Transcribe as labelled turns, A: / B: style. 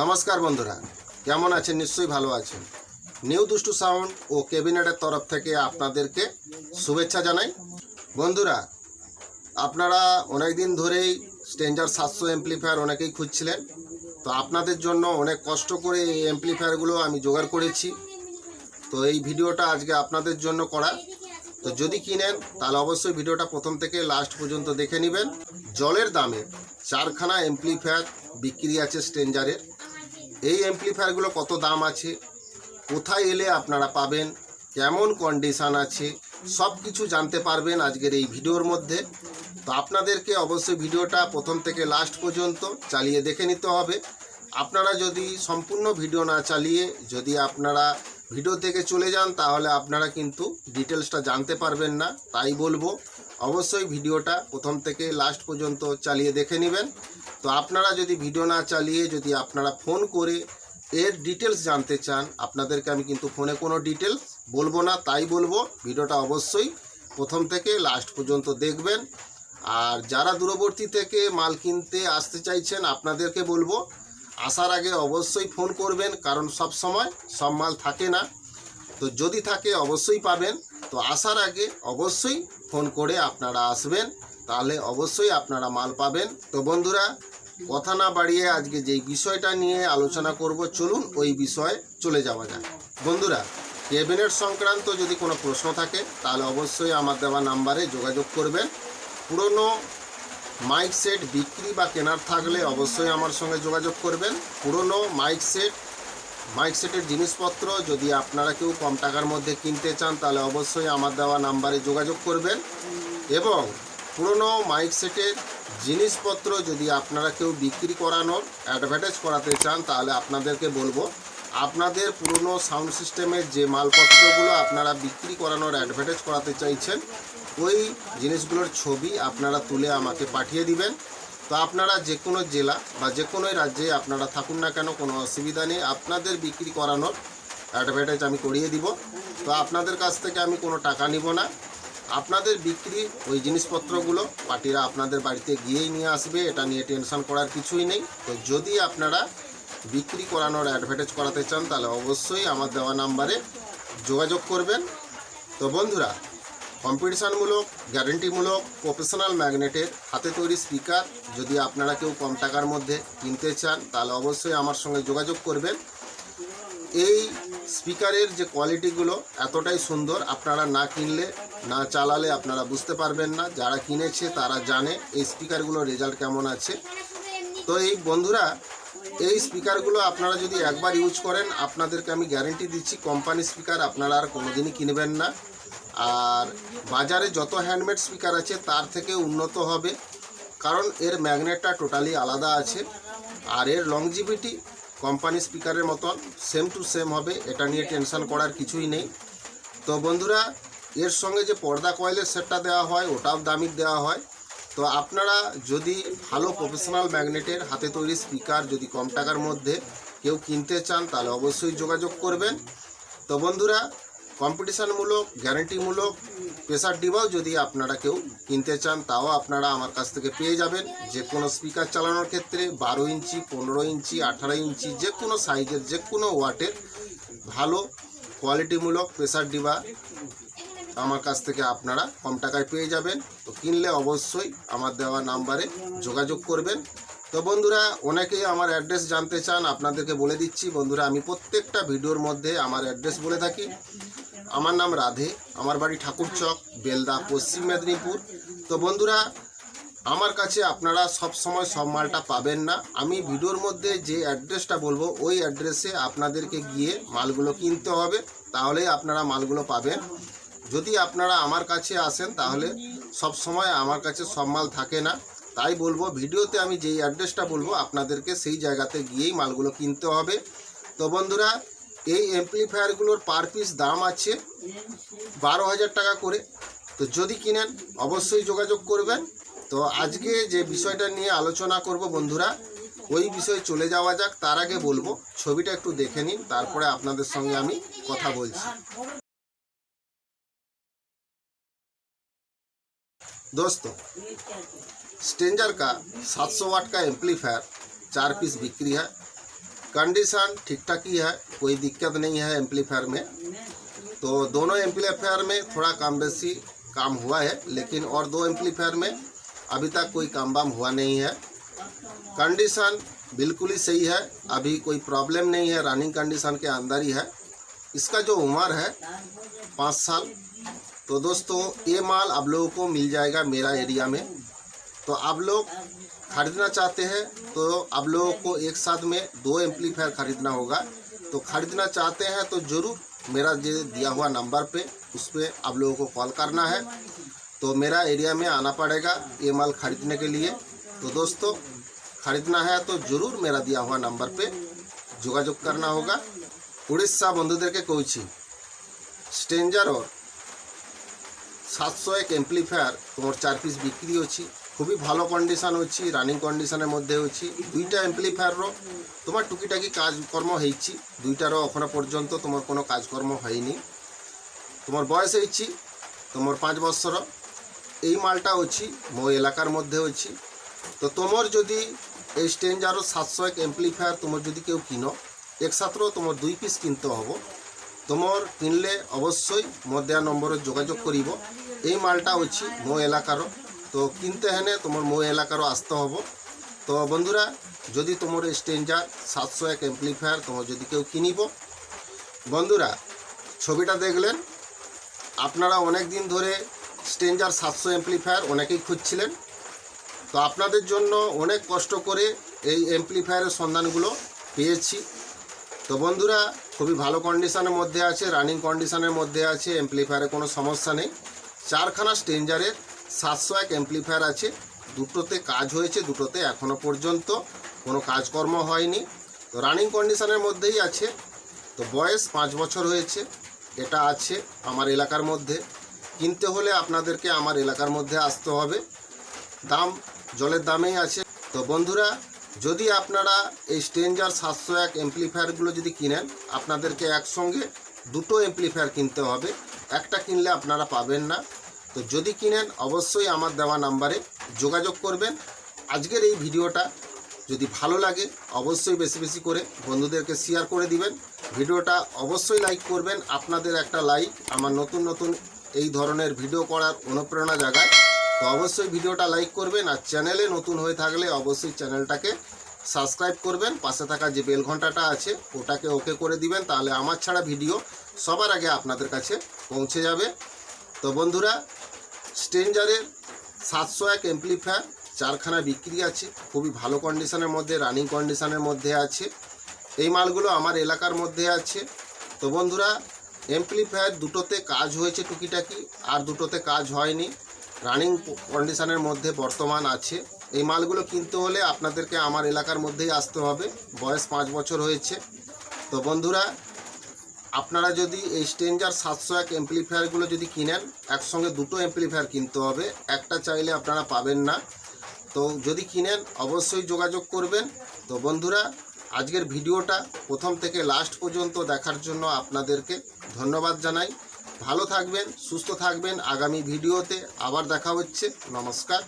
A: নমস্কার বন্ধুরা, কেমন আছেন? নিশ্চয়ই ভালো আছেন। নিউ দুষ্টু সাউন্ড ও ক্যাবিনেটের তরফ থেকে আপনাদেরকে শুভেচ্ছা জানাই। বন্ধুরা, আপনারা অনেক দিন ধরেই স্ট্রেঞ্জার সাতশো এমপ্লিফায়ার অনেকেই খুঁজছিলেন। তো আপনাদের জন্য অনেক কষ্ট করে এই এমপ্লিফায়ারগুলো আমি জোগাড় করেছি। তো এই ভিডিওটা আজকে আপনাদের জন্য করা। তো যদি কিনেন, তাহলে অবশ্যই ভিডিওটা প্রথম থেকে লাস্ট পর্যন্ত দেখে নেবেন। জলের দামে চারখানা এমপ্লিফায়ার বিক্রি আছে স্ট্রেঞ্জারের এই এমপ্লিফায়ারগুলো কত দাম আছে? কোথায় এলে আপনারা পাবেন? কেমন কন্ডিশান আছে? সব কিছু জানতে পারবেন আজকের এই ভিডিওর মধ্যে। তো আপনাদেরকে অবশ্যই ভিডিওটা প্রথম থেকে লাস্ট পর্যন্ত চালিয়ে দেখে নিতে হবে। আপনারা যদি সম্পূর্ণ ভিডিও না চালিয়ে যদি আপনারা ভিডিও থেকে চলে যান, তাহলে আপনারা কিন্তু ডিটেলসটা জানতে পারবেন না। তাই বলব অবশ্যই ভিডিওটা প্রথম থেকে লাস্ট পর্যন্ত চালিয়ে দেখে নেবেন। তো আপনারা যদি ভিডিও না চালিয়ে যদি আপনারা ফোন করে এর ডিটেলস জানতে চান, আপনাদেরকে আমি কিন্তু ফোনে কোনো ডিটেলস বলব না, তাই বলব, ভিডিওটা অবশ্যই প্রথম থেকে লাস্ট পর্যন্ত দেখবেন। আর যারা দূরবর্তী থেকে মাল কিনতে আসতে চাইছেন, আপনাদেরকে বলব, আসার আগে অবশ্যই ফোন করবেন, কারণ সব সময় সব মাল থাকে না। তো যদি থাকে, অবশ্যই পাবেন। তো আসার আগে অবশ্যই ফোন করে আপনারা আসবেন, তাহলে অবশ্যই আপনারা মাল পাবেন। তো বন্ধুরা, কথা না বাড়িয়ে আজকে যেই বিষয়টা নিয়ে আলোচনা করব, চলুন ওই বিষয়ে চলে যাওয়া যাক। বন্ধুরা ক্যাবিনেট সংক্রান্ত যদি কোনো প্রশ্ন থাকে, তাহলে অবশ্যই আমার দেওয়া নাম্বারে যোগাযোগ করবেন। পুরনো মাইক সেট বিক্রি বা কেনার থাকলে অবশ্যই আমার সঙ্গে যোগাযোগ করবেন। পুরনো মাইক সেট মাইক সেটের জিনিসপত্র, যদি আপনারা কেউ কম টাকার মধ্যে কিনতে চান, তাহলে অবশ্যই আমার দেওয়া নাম্বারে যোগাযোগ করবেন। এবং পুরনো মাইক সেটের জিনিসপত্র যদি আপনারা কেউ বিক্রি করানোর অ্যাডভার্টাইজ করাতে চান, তাহলে আপনাদেরকে বলব, আপনাদের পুরনো সাউন্ড সিস্টেমের যে মালপত্রগুলো আপনারা বিক্রি করানোর অ্যাডভার্টাইজ করাতে চাইছেন, ওই জিনিসগুলোর ছবি আপনারা তুলে আমাকে পাঠিয়ে দিবেন। তো আপনারা যে কোনো জেলা বা যে কোনো রাজ্যে আপনারা থাকুন না কেন, কোনো অসুবিধা নেই। আপনাদের বিক্রি করানোর অ্যাডভার্টাইজ আমি করিয়ে দিব। তো আপনাদের কাছ থেকে আমি কোনো টাকা নিব না। আপনাদের বিক্রি ওই জিনিসপত্রগুলো পার্টিরা আপনাদের বাড়িতে গিয়েই নিয়ে আসবে, এটা নিয়ে টেনশন করার কিছুই নেই। তো যদি আপনারা বিক্রি করানোর অ্যাডভার্টাইজ করাতে চান, তাহলে অবশ্যই আমার দেওয়া নাম্বারে যোগাযোগ করবেন। তো বন্ধুরা কম্পিটিশানমূলক, গ্যারেন্টিমূলক, প্রফেশনাল ম্যাগনেটের হাতে তৈরি স্পিকার। যদি আপনারা কেউ কম টাকার মধ্যে কিনতে চান, তাহলে অবশ্যই আমার সঙ্গে যোগাযোগ করবেন। এই স্পিকারের যে কোয়ালিটিগুলো এতটাই সুন্দর, আপনারা না কিনলে, না চালালে আপনারা বুঝতে পারবেন না। যারা কিনেছে, তারা জানে এই স্পিকারগুলোর রেজাল্ট কেমন আছে। তো এই বন্ধুরা, এই স্পিকারগুলো আপনারা যদি একবার ইউজ করেন, আপনাদেরকে আমি গ্যারেন্টি দিচ্ছি, কোম্পানি স্পিকার আপনারা আর কোনোদিনই কিনবেন না। আর বাজারে যত হ্যান্ডমেড স্পিকার আছে, তার থেকে উন্নত হবে। কারণ এর ম্যাগনেটটা টোটালি আলাদা আছে। আর এর লংজিভিটি কোম্পানি স্পিকারের মতন সেম টু সেম হবে। এটা নিয়ে টেনশন করার কিছুই নেই। তো বন্ধুরা, এর সঙ্গে যে পর্দা কয়েলের সেটটা দেওয়া হয়, ওটাও দামি দেওয়া হয়। তো আপনারা যদি ভালো প্রফেশনাল ম্যাগনেটের হাতে তৈরি স্পিকার যদি কম টাকার মধ্যে কেউ কিনতে চান, তাহলে অবশ্যই যোগাযোগ করবেন। তো বন্ধুরা কম্পিটিশানমূলক, গ্যারেন্টিমূলক প্রেসার ডিবাও যদি আপনারা কেউ কিনতে চান, তাও আপনারা আমার কাছ থেকে পেয়ে যাবেন। যে কোনো স্পিকার চালানোর ক্ষেত্রে বারো ইঞ্চি, পনেরো ইঞ্চি, আঠারো ইঞ্চি যে কোনো সাইজের যে কোনো ওয়াটের ভালো কোয়ালিটিমূলক প্রেসার ডিবা আমার কাছ থেকে আপনারা কম টাকায় পেয়ে যাবেন। তো কিনলে অবশ্যই আমার দেওয়া নাম্বারে যোগাযোগ করবেন। তো বন্ধুরা অনেকেই আমার অ্যাড্রেস জানতে চান, আপনাদেরকে বলে দিচ্ছি। বন্ধুরা, আমি প্রত্যেকটা ভিডিওর মধ্যে আমার অ্যাড্রেস বলে থাকি। আমার নাম রাধে, আমার বাড়ি ঠাকুরচক বেলদা, পশ্চিম মেদিনীপুর। তো বন্ধুরা, আমার কাছে আপনারা সব সময় সব মালটা পাবেন না। আমি ভিডিওর মধ্যে যে অ্যাড্রেসটা বলব, ওই অ্যাড্রেসে আপনাদেরকে গিয়ে মালগুলো কিনতে হবে, তাহলেই আপনারা মালগুলো পাবেন। যদি আপনারা আমার কাছে আসেন, তাহলে সব সময় আমার কাছে সব মাল থাকে না। তাই বলব, ভিডিওতে আমি যেই অ্যাড্রেসটা বলব, আপনাদেরকে সেই জায়গাতে গিয়েই মালগুলো কিনতে হবে। তো বন্ধুরা এই এমপ্লিফায়ারগুলোর পার পিস দাম আছে বারো হাজার টাকা করে তো যদি কিনেন অবশ্যই যোগাযোগ করবেন তো আজকে যে বিষয়টা নিয়ে আলোচনা করব বন্ধুরা ওই বিষয়ে চলে যাওয়া যাক তার আগে বলবো ছবিটা একটু দেখে নিন তারপরে আপনাদের সঙ্গে আমি কথা বলছি दोस्तों स्टेंजर का 700 वाट का एम्पलीफायर चार पीस बिक्री है कंडीशन ठीक ठाक ही है, कोई दिक्कत नहीं है एम्पलीफायर में। तो दोनों एम्पलीफायर में थोड़ा कम बेसी काम हुआ है, लेकिन और दो एम्पलीफायर में अभी तक कोई काम वाम हुआ नहीं है। कंडीशन बिल्कुल ही सही है, अभी कोई प्रॉब्लम नहीं है, रनिंग कंडीशन के अंदर ही है। इसका जो उम्र है, पाँच साल। तो दोस्तों, ये माल आप लोगों को मिल जाएगा मेरा एरिया में। तो आप लोग खरीदना चाहते हैं तो आप लोगों को एक साथ में दो एम्पलीफायर खरीदना होगा तो खरीदना चाहते हैं तो ज़रूर मेरा जो दिया हुआ नंबर पे उस पर आप लोगों को कॉल करना है तो मेरा एरिया में आना पड़ेगा ये माल खरीदने के लिए तो दोस्तों खरीदना है तो ज़रूर मेरा दिया हुआ नंबर पे যোগাযোগ करना होगा উড়িষ্যা বন্ধুদেরকে কইছি স্ট্রেঞ্জারর সাতশো এক এম্পলিফায়ার তোমার চার পিস বিক্রি অছি খুবই ভালো কন্ডিশন অছি রানিং কন্ডিশনের মধ্যে অছি দুইটা এম্পলিফায়ারর তোমার টুকিটাকি কাজকর্ম হয়েছি। দুইটারও এখনও পর্যন্ত তোমার কোনো কাজকর্ম হয়নি। তোমার বয়স হয়েছি, তোমার পাঁচ বছর। এই মালটা অছি মো এলাকার মধ্যে অছি তো তোমার যদি এই স্টেঞ্জারও সাতশো এক এম্পলিফায়ার তোমার যদি কেউ কিনো, একসাথেও তোমার দুই পিস কিনতে হব। তোমার কিনলে অবশ্যই মো দেওয়া নম্বরে যোগাযোগ করিব। এই মালটা অছি মো এলাকার তো কিনতে হেনে তোমার মো এলাকারও আসতে হব। তো বন্ধুরা, যদি তোমার স্টেঞ্জার সাতশো এক এম্পলিফায়ার তোমার যদি কেউ কিনিব। বন্ধুরা, ছবিটা দেখলেন। আপনারা অনেক দিন ধরে স্টেঞ্জার সাতশো এম্পলিফায়ার অনেকেই খুঁজছিলেন। তো আপনাদের জন্য অনেক কষ্ট করে এই এমপ্লিফায়ারের সন্ধানগুলো পেয়েছি। তো বন্ধুরা, খুবই ভালো কন্ডিশনের মধ্যে আছে রানিং কন্ডিশনের মধ্যে আছে এমপ্লিফায়ারে কোনো সমস্যা নেই। চারখানা স্টেঞ্জারের সাতশো এক এমপ্লিফায়ার আছে। দুটোতে কাজ হয়েছে, দুটোতে এখনও পর্যন্ত। কোনো কাজকর্ম হয়নি। তো রানিং কন্ডিশনের মধ্যেই আছে। তো বয়স পাঁচ বছর হয়েছে। এটা আছে আমার এলাকার মধ্যে। কিনতে হলে আপনাদেরকে আমার এলাকার মধ্যে আসতে হবে। দাম জলের দামেই আছে। তো বন্ধুরা, যদি আপনারা এই স্টেঞ্জার সাতশো এক এমপ্লিফায়ারগুলো যদি কিনেন, আপনাদেরকে একসঙ্গে দুটো এমপ্লিফায়ার কিনতে হবে। একটা কিনলে আপনারা পাবেন না। তো যদি কিনেন, অবশ্যই আমার দেওয়া নাম্বারে যোগাযোগ করবেন। আজকের এই ভিডিওটা যদি ভালো লাগে, অবশ্যই বেশি বেশি করে বন্ধুদেরকে শেয়ার করে দিবেন। ভিডিওটা অবশ্যই লাইক করবেন, আপনাদের একটা লাইক আমার নতুন নতুন এই ধরনের ভিডিও করার অনুপ্রেরণা জাগায়। তো অবশ্যই ভিডিওটা লাইক করবেন, আর চ্যানেলে নতুন হয়ে থাকলে অবশ্যই চ্যানেলটাকে সাবস্ক্রাইব করবেন। পাশে থাকা যে বেল ঘন্টাটা আছে, ওটাকে ওকে করে দিবেন, তাহলে আমার ছাড়া ভিডিও সবার আগে আপনাদের কাছে পৌঁছে যাবে। তো বন্ধুরা স্ট্রেঞ্জারের সাতশো এক এমপ্লিফায়ার চারখানা বিক্রি আছে। খুবই ভালো কন্ডিশনের মধ্যে রানিং কন্ডিশনের মধ্যে আছে। এই মালগুলো আমার এলাকার মধ্যে আছে। তো বন্ধুরা এমপ্লিফায়ার দুটোতে কাজ হয়েছে টুকিটাকি, আর দুটোতে কাজ হয়নি। রানিং কন্ডিশনের মধ্যে বর্তমান আছে। এই মালগুলো কিনতে হলে আপনাদেরকে আমার এলাকার মধ্যেই আসতে হবে। বয়স পাঁচ বছর হয়েছে। তো বন্ধুরা আপনারা যদি এই স্টেঞ্জার সাতশো এক এমপ্লিফায়ারগুলো যদি কিনেন, একসঙ্গে দুটো এমপ্লিফায়ার কিনতে হবে। একটা চাইলে আপনারা পাবেন না। তো যদি কিনেন, অবশ্যই যোগাযোগ করবেন। তো বন্ধুরা, আজকের ভিডিওটা প্রথম থেকে লাস্ট পর্যন্ত দেখার জন্য আপনাদেরকে ধন্যবাদ জানাই। ভালো থাকবেন, সুস্থ থাকবেন। আগামী ভিডিওতে আবার দেখা হচ্ছে। নমস্কার।